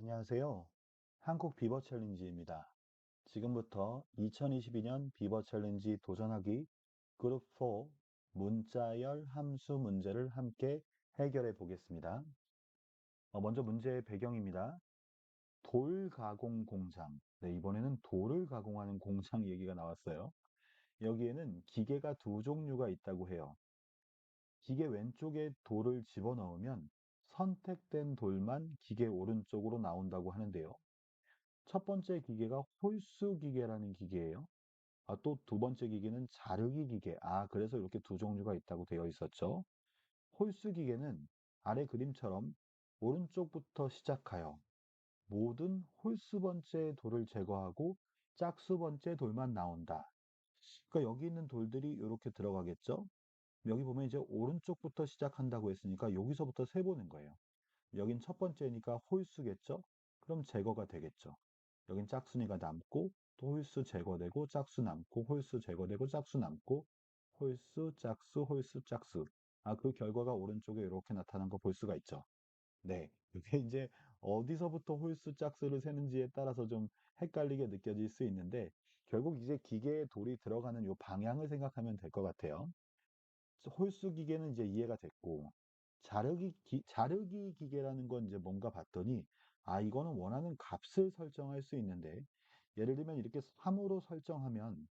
안녕하세요. 한국 비버 챌린지입니다. 지금부터 2022년 비버 챌린지 도전하기 그룹 4 문자열 함수 문제를 함께 해결해 보겠습니다. 어, 먼저 문제의 배경입니다. 돌 가공 공장. 네, 이번에는 돌을 가공하는 공장 얘기가 나왔어요. 여기에는 기계가 두 종류가 있다고 해요. 기계 왼쪽에 돌을 집어넣으면 선택된 돌만 기계 오른쪽으로 나온다고 하는데요. 첫 번째 기계가 홀수 기계라는 기계예요. 아, 또 두 번째 기계는 자르기 기계. 아, 그래서 이렇게 두 종류가 있다고 되어 있었죠. 홀수 기계는 아래 그림처럼 오른쪽부터 시작하여 모든 홀수 번째 돌을 제거하고 짝수 번째 돌만 나온다. 그러니까 여기 있는 돌들이 이렇게 들어가겠죠. 여기 보면 이제 오른쪽부터 시작한다고 했으니까 여기서부터 세보는 거예요. 여긴 첫 번째니까 홀수겠죠? 그럼 제거가 되겠죠. 여긴 짝수니까 남고 또 홀수 제거되고 짝수 남고 홀수 제거되고 짝수 남고 홀수 짝수 홀수 짝수 아 그 결과가 오른쪽에 이렇게 나타난 거 볼 수가 있죠. 네, 이게 이제 어디서부터 홀수 짝수를 세는지에 따라서 좀 헷갈리게 느껴질 수 있는데 결국 이제 기계에 돌이 들어가는 요 방향을 생각하면 될 것 같아요. 홀수 기계는 이제 이해가 됐고 자르기 기, 자르기 기계라는 건 이제 뭔가 봤더니 아 이거는 원하는 값을 설정할 수 있는데 예를 들면 이렇게 3으로 설정하면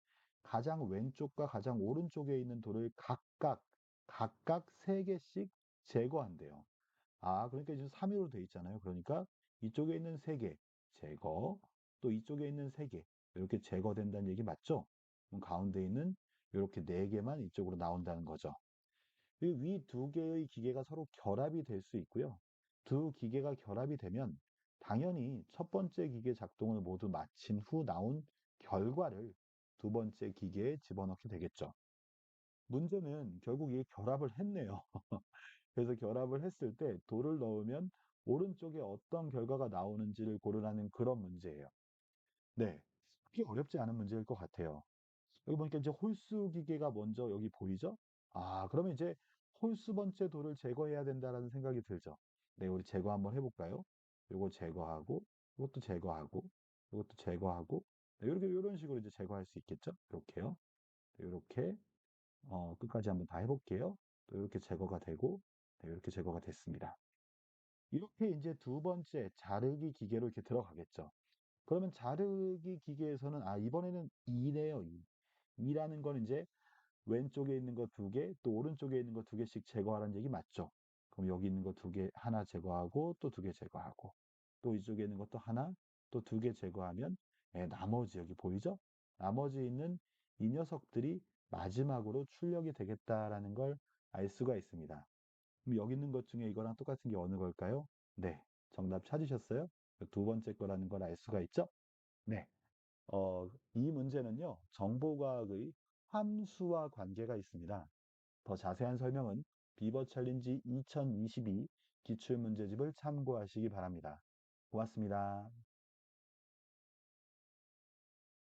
가장 왼쪽과 가장 오른쪽에 있는 돌을 각각 각각 3개씩 제거한대요. 아 그러니까 이제 3으로 돼 있잖아요. 그러니까 이쪽에 있는 3개 제거 또 이쪽에 있는 3개 이렇게 제거된다는 얘기 맞죠? 가운데 있는 이렇게 4개만 이쪽으로 나온다는 거죠. 위 두 개의 기계가 서로 결합이 될 수 있고요. 두 기계가 결합이 되면 당연히 첫 번째 기계 작동을 모두 마친 후 나온 결과를 두 번째 기계에 집어넣게 되겠죠. 문제는 결국 이게 결합을 했네요. 그래서 결합을 했을 때 돌을 넣으면 오른쪽에 어떤 결과가 나오는지를 고르라는 그런 문제예요. 네. 그게 어렵지 않은 문제일 것 같아요. 여기 보니까 이제 홀수 기계가 먼저 여기 보이죠? 아, 그러면 이제 홀수 번째 돌을 제거해야 된다라는 생각이 들죠. 네, 우리 제거 한번 해볼까요? 요거 제거하고, 이것도 제거하고, 이것도 제거하고, 네, 이렇게 이런 식으로 이제 제거할 수 있겠죠? 이렇게요. 이렇게 어, 끝까지 한번 다 해볼게요. 또 이렇게 제거가 되고, 네, 이렇게 제거가 됐습니다. 이렇게 이제 두 번째 자르기 기계로 이렇게 들어가겠죠. 그러면 자르기 기계에서는 아 이번에는 2네요. 2. 2라는 건 이제 왼쪽에 있는 거 두 개, 또 오른쪽에 있는 거 두 개씩 제거하라는 얘기 맞죠? 그럼 여기 있는 거 두 개 하나 제거하고 또 두 개 제거하고 또 이쪽에 있는 것도 하나 또 두 개 제거하면 예, 나머지 여기 보이죠? 나머지 있는 이 녀석들이 마지막으로 출력이 되겠다라는 걸 알 수가 있습니다. 그럼 여기 있는 것 중에 이거랑 똑같은 게 어느 걸까요? 네, 정답 찾으셨어요? 두 번째 거라는 걸 알 수가 있죠? 네. 어, 이 문제는요, 정보과학의 함수와 관계가 있습니다. 더 자세한 설명은 비버 챌린지 2022 기출문제집을 참고하시기 바랍니다. 고맙습니다.